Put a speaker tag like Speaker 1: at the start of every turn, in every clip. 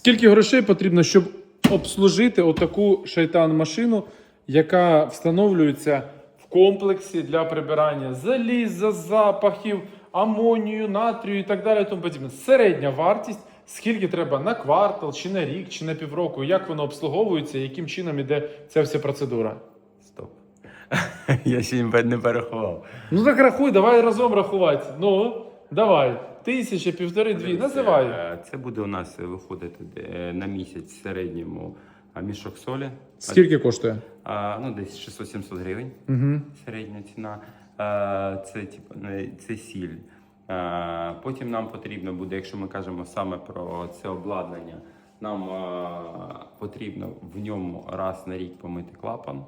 Speaker 1: Скільки грошей потрібно, щоб обслужити отаку шайтан-машину, яка встановлюється в комплексі для прибирання заліза, запахів, амонію, натрію і так далі. Тому подібне. Середня вартість, скільки треба на квартал, чи на рік, чи на півроку, як воно обслуговується, яким чином іде ця вся процедура.
Speaker 2: Стоп. Я ще не перерахував.
Speaker 1: Ну так рахуй, давай разом рахувати. Ну, давай. Тисяча, півтори, дві. Називай.
Speaker 2: Е, Це буде у нас виходити е, на місяць в середньому а, мішок солі.
Speaker 1: Скільки коштує?
Speaker 2: А, ну, десь 600-700 гривень
Speaker 1: Угу.
Speaker 2: середня ціна. А, це, типу, не- це сіль. А, потім нам потрібно буде, якщо ми кажемо саме про це обладнання, нам а, потрібно в ньому раз на рік помити клапан е,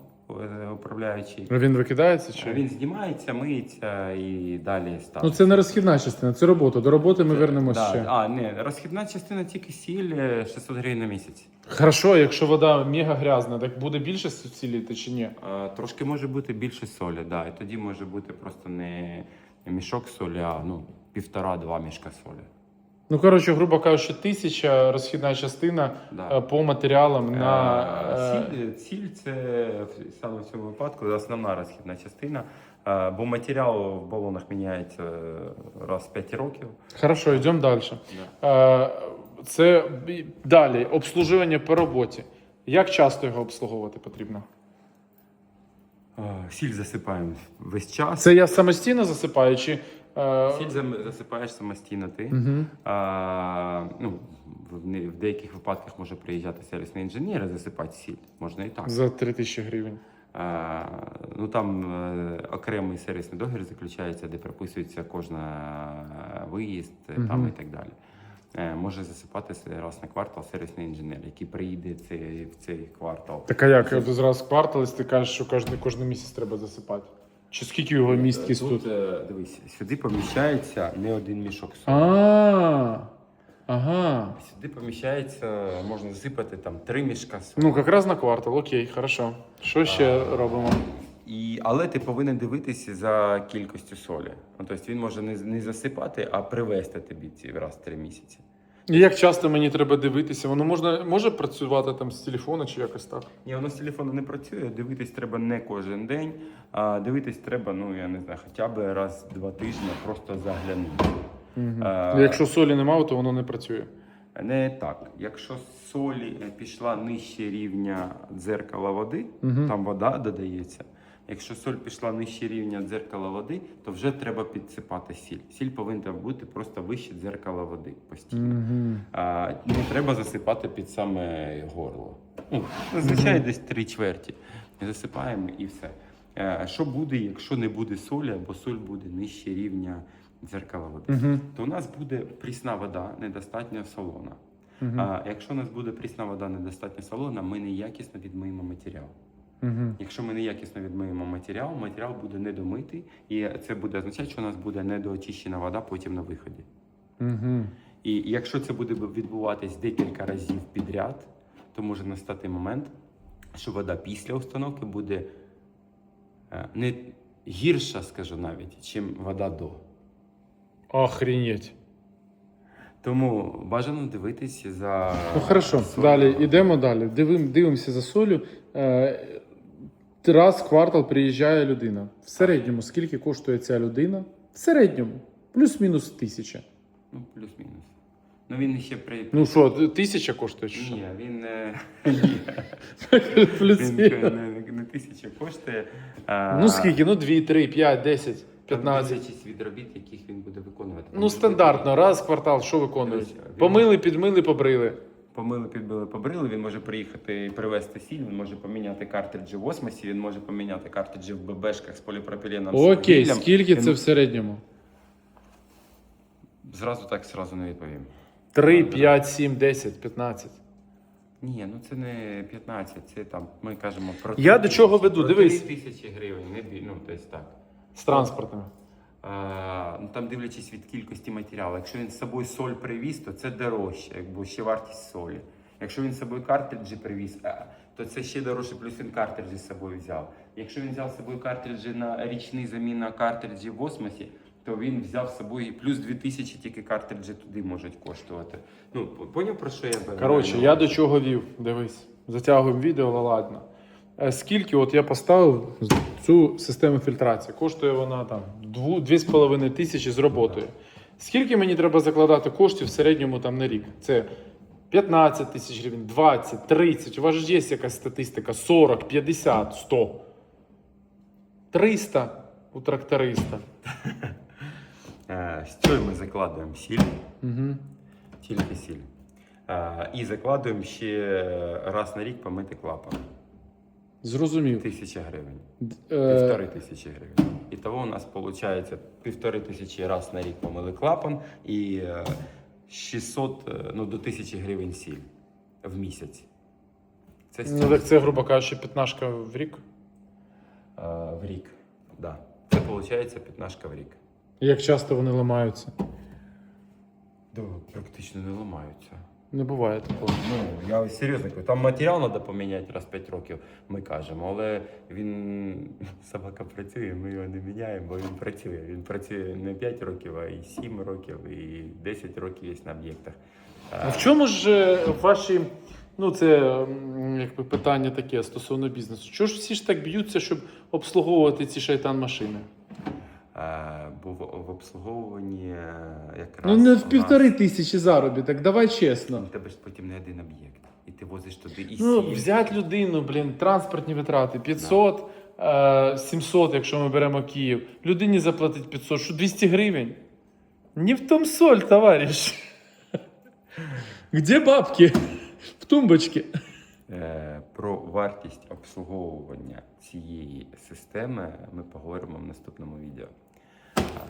Speaker 2: управляючий.
Speaker 1: Він викидається чи?
Speaker 2: Він знімається, миється і далі ставиться.
Speaker 1: Ну це не розхідна частина, це робота. До роботи ми вернемося
Speaker 2: Да,
Speaker 1: ще.
Speaker 2: А, не, розхідна частина тільки сіль е, 600 гривень на місяць.
Speaker 1: Хорошо, якщо вода мега грязна, так буде більше сіліти чи ні?
Speaker 2: Е, Трошки може бути більше солі, да. І тоді може бути просто не мішок солі, а ну, півтора-два мішка солі.
Speaker 1: Ну коротше, грубо кажучи, тисяча розхідна частина
Speaker 2: Да.
Speaker 1: е, по матеріалам на
Speaker 2: Е,
Speaker 1: е,
Speaker 2: Сіль, сіль це в- саме в цьому випадку основна розхідна частина, е, бо матеріал в балонах міняється е, раз в 5 років.
Speaker 1: хорошо, йдемо далі.
Speaker 2: Да.
Speaker 1: Е, Це бі- далі обслуговування по роботі. Як часто його обслуговувати потрібно?
Speaker 2: Е, Сіль засипаємо весь час.
Speaker 1: Це я самостійно засипаю чи. Е,
Speaker 2: Сіль засипаєш самостійно ти. А, ну, в, в деяких випадках може приїжджати сервісний інженер і засипати сіль. Можна і так.
Speaker 1: За 3 тисячі гривень.
Speaker 2: А, ну там е, окремий сервісний договір заключається, де прописується кожна е, виїзд там і так далі. Е, може засипати се- раз на квартал сервісний інженер, який приїде цей, в цей квартал.
Speaker 1: Так а як? От Зразу квартал, ти кажеш, що кожен, кожен місяць треба засипати. Чи скільки його місткість тут?
Speaker 2: Тут, е, дивись, сюди поміщається не один мішок солі.
Speaker 1: А, ага.
Speaker 2: Сюди поміщається, можна засипати там три мішка солі.
Speaker 1: Ну, якраз на квартал, окей, хорошо. Що ще робимо?
Speaker 2: І, але ти повинен дивитися за кількістю солі. Ну, тобто він може не, не засипати, а привезти тобі ці раз в три місяці.
Speaker 1: І як часто мені треба дивитися? Воно можна може працювати там з телефону чи якось так?
Speaker 2: Ні, воно з телефону не працює. Дивитись треба не кожен день, а дивитись треба, ну я не знаю, хоча б раз в два тижні просто заглянути.
Speaker 1: Угу.
Speaker 2: А-
Speaker 1: Якщо солі немає, то воно не працює.
Speaker 2: Не так. Якщо солі е, пішла нижче рівня дзеркала води,
Speaker 1: Мгм.
Speaker 2: там вода додається. Якщо соль пішла нижче рівня дзеркала води, то вже треба підсипати сіль. Сіль повинна бути просто вище дзеркала води постійно.
Speaker 1: Угу.
Speaker 2: А, не треба засипати під саме горло. Ну, зазвичай десь три чверті. Засипаємо і все. Е, Що буде, якщо не буде солі, або соль буде нижче рівня дзеркала води?
Speaker 1: Угу.
Speaker 2: То у нас буде прісна вода, недостатньо солона. А якщо у нас буде прісна вода недостатньо солона, ми неякісно відмиємо матеріал.
Speaker 1: Угу.
Speaker 2: Якщо ми неякісно відмиємо матеріал, матеріал буде недомитий, і це буде означати, що у нас буде недоочищена вода потім на виході.
Speaker 1: Угу.
Speaker 2: І якщо це буде відбуватись декілька разів підряд, то може настати момент, що вода після установки буде е, не гірша, скажу навіть, чим вода до.
Speaker 1: Охренеть.
Speaker 2: Тому бажано дивитись за
Speaker 1: Ну хорошо,
Speaker 2: солью.
Speaker 1: далі йдемо далі. Дивим, дивимося за солю. Е, раз в квартал приїжджає людина. В середньому скільки коштує ця людина? В середньому. Плюс-мінус тисяча.
Speaker 2: Ну, плюс-мінус. Ну він ще при.
Speaker 1: Ну що, тисяча коштує чи що?
Speaker 2: Ні, він е.
Speaker 1: Плюс-мінус.
Speaker 2: не, не тисяча коштує. а,
Speaker 1: Ну скільки? Ну 2, 3, 5, 10,
Speaker 2: там
Speaker 1: 15.
Speaker 2: дивлячись від робіт, яких він буде виконувати.
Speaker 1: Ну стандартно, раз в квартал, що виконують? Помили, підмили, побрили.
Speaker 2: Помили, підбили, побрили. Він може приїхати і привезти сіль, він може поміняти картриджі в осмосі, він може поміняти картриджі в ББшках з поліпропіленом.
Speaker 1: Окей,
Speaker 2: вугіллям.
Speaker 1: скільки
Speaker 2: Він-
Speaker 1: це в середньому?
Speaker 2: Зразу так зразу не відповім.
Speaker 1: 3,
Speaker 2: Да, да.
Speaker 1: 5, 7, 10, 15.
Speaker 2: Ні, ну це не 15, це там, ми кажемо про
Speaker 1: Я до чого веду, дивись.
Speaker 2: 3 тисячі гривень, не бі- ну, десь так.
Speaker 1: З транспортними.
Speaker 2: А, ну, там дивлячись від кількості матеріалу. Якщо він з собою соль привіз, то це дорожче, якби ще вартість солі. Якщо він з собою картриджі привіз, а, то це ще дорожче, плюс він картриджі з собою взяв. Якщо він взяв з собою картриджі на річний заміна картриджі в осмосі, то він взяв з собою плюс 2000 тільки картриджі туди можуть коштувати. Ну, поняв про що я
Speaker 1: Коротше, я до чого вів. Дивись, затягуємо відео, але ладно. Е, Скільки от я поставив цю систему фільтрації? Коштує вона там 2,5 тисячі з роботою. Скільки мені треба закладати коштів в середньому там на рік? Це 15 тисяч гривень, 20, 30. У вас ж є якась статистика: 40, 50, 100. 300 у тракториста.
Speaker 2: Е, З цього ми закладуємо сіль,
Speaker 1: Угу.
Speaker 2: тільки сіль. Е, І закладуємо ще раз на рік помити клапан.
Speaker 1: Zрозумів.
Speaker 2: Тисяча гривень.
Speaker 1: Е,
Speaker 2: Півтори тисячі гривень. І того у нас виходить півтори тисячі раз на рік помили клапан і е, 600 е, ну, до тисячі гривень сіль в місяць. Це
Speaker 1: ну, так це, грубо кажучи, п'ятнашка в рік.
Speaker 2: Е, в рік. Да. Це виходить п'ятнашка в рік.
Speaker 1: Як часто вони ламаються?
Speaker 2: Да, практично не ламаються.
Speaker 1: Не буває такого.
Speaker 2: Ну, я серйозно кажу, там матеріал треба поміняти раз в 5 років, ми кажемо, але він собака працює, ми його не міняємо, бо він працює. Він працює не 5 років, а і 7 років, і 10 років є на об'єктах.
Speaker 1: А в чому ж е, ваші, ну це якби питання таке стосовно бізнесу. Чого ж всі ж так б'ються, щоб обслуговувати ці шайтан машини?
Speaker 2: Е, Бо в, обслуговуванні е, якраз.
Speaker 1: Ну не
Speaker 2: у
Speaker 1: в
Speaker 2: нас-
Speaker 1: півтори тисячі заробіток, давай
Speaker 2: У
Speaker 1: чесно.
Speaker 2: тебе ж потім не один об'єкт. І ти возиш туди і
Speaker 1: Ну,
Speaker 2: сіль.
Speaker 1: взяти людину, блін, транспортні витрати 500, е, 700, якщо ми беремо Київ. Людині заплатить 500, що 200 гривень? Не в том соль, товариш. Где бабки? В тумбочці.
Speaker 2: Е, Про вартість обслуговування цієї системи ми поговоримо в наступному відео.